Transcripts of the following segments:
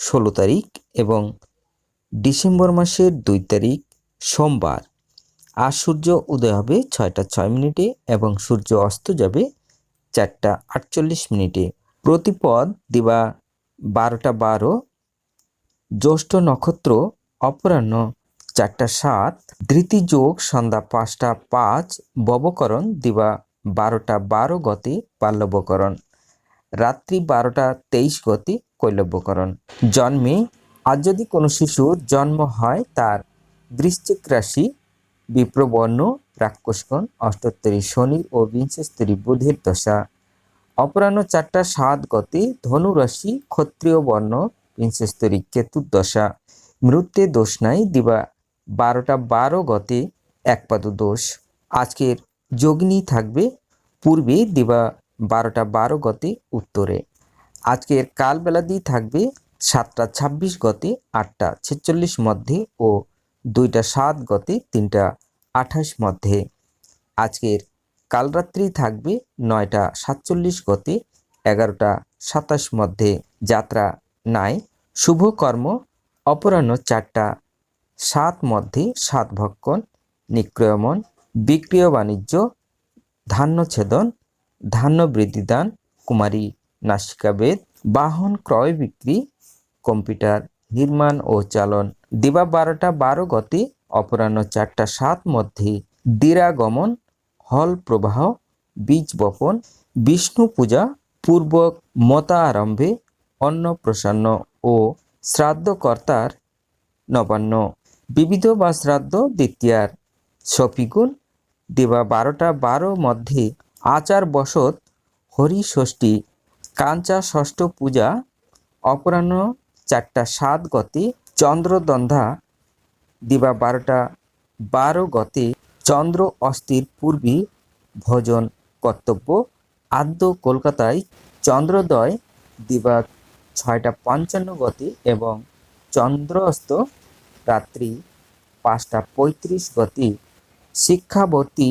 ষোলো তারিখ এবং ডিসেম্বর মাসের দুই তারিখ সোমবার। আর সূর্য উদয় হবে ছয়টা ছয় মিনিটে এবং সূর্য অস্ত যাবে চারটা আটচল্লিশ মিনিটে। প্রতিপদ দিবা বারোটা বারো। জ্যৈষ্ঠ নক্ষত্র অপরাহ্ন চারটা সাত। যোগ সন্ধ্যা পাঁচটা পাঁচ। ববকরণ দিবা বারোটা বারো গতি। পাল্লবকরণ। রাত্রি বারোটা তেইশ গতি কৈলব্যকরণ। জন্মে আজ যদি কোনো শিশুর জন্ম হয়, তার বৃশ্চিক রাশি, বিপ্রবর্ণ রাক্ষসগণ অষ্টোত্তরী শনি ও বিংশস্তরী বুধের দশা। অপরাহ্ন চারটা সাত গতে ধনু রাশি, ক্ষত্রিয় বর্ণ, বিংশস্তরী কেতুর দশা। মৃত্যে দোষ নাই, দিবা বারোটা বারো গতে একপাদ দোষ। আজকের যোগিনী থাকবে, পূর্বে দিবা বারোটা বারো গতে উত্তরে। আজকের কালবেলা দিয়ে থাকবে সাতটা ছাব্বিশ গতে আটটা ছেচল্লিশ মধ্যে ও দুইটা সাত গতে তিনটা আঠাশ মধ্যে। আজকের কালরাত্রি থাকবে নয়টা সাতচল্লিশ গতে এগারোটা সাতাশ মধ্যে। যাত্রা নাই, শুভ কর্ম, অপরাহ্ন চারটা, সাত মধ্যে সাত ভক্ষণ, নিক্রয়মন, বিক্রিয় বাণিজ্য ধান্য ছেদন ধান্য বৃদ্ধিদান কুমারী নাসিকাবেদ বাহন ক্রয় বিক্রি, কম্পিউটার নির্মাণ ও চালন। দিবা বারোটা বারো গতি, অপরাহ্ন চারটা সাত মধ্যে দিরাগমন, হল প্রবাহ, বীজ বপন, বিষ্ণু পূজা, পূর্বক মতা আরম্ভে অন্ন অন্নপ্রসন্ন ও শ্রাদ্ধকর্তার নবান্ন। বিবিধ বা শ্রাদ্ধ দ্বিতীয়ার সপিগুণ দিবা বারোটা বারো মধ্যে আচার বসত হরি ষষ্ঠী কাঞ্চা ষষ্ঠ পূজা, অপরাহ্ন চারটা সাত গতি চন্দ্রদন্ধা দিবা বারোটা বারো গতি, চন্দ্র অস্থির পূর্বী ভোজন কর্তব্য, আদ্য কলকাতায় চন্দ্রোদয় দিবা ছয়টা পঞ্চান্ন গতি এবং চন্দ্র অস্ত রাত্রি পাঁচটা পঁয়ত্রিশ গতি। শিক্ষাবর্তী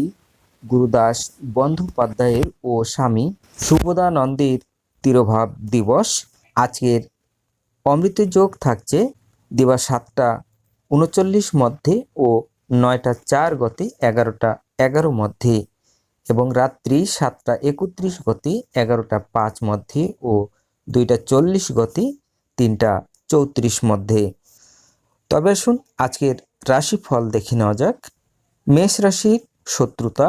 গুরুদাস বন্দ্যোপাধ্যায়ের ও স্বামী সুবোধানন্দের তিরোভাব দিবস। আজকের অমৃত যোগ থাকছে দিবা সাতটা উনচল্লিশ মধ্যে ও নয়টা চার গতে এগারোটা এগারো মধ্যে এবং রাত্রি সাতটা একত্রিশ গতি এগারোটা পাঁচ মধ্যে ও দুইটা চল্লিশ গতি তিনটা চৌত্রিশ মধ্যে। তবে আসুন আজকের রাশিফল দেখে নেওয়া যাক। মেষ রাশির শত্রুতা,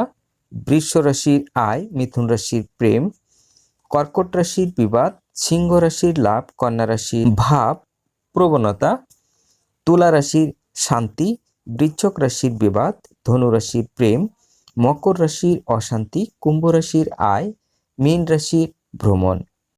বৃষ রাশির আয়, মিথুন রাশির প্রেম কর্কট রাশির বিবাদ, সিংহ রাশির লাভ, কন্যা রাশির ভাব, প্রবণতা, তুলা রাশির শান্তি, বৃচ্ছক রাশির বিবাদ, ধনু রাশির প্রেম, মকর রাশির অশান্তি, কুম্ভ রাশির আয়, মীন রাশির ভ্রমণ।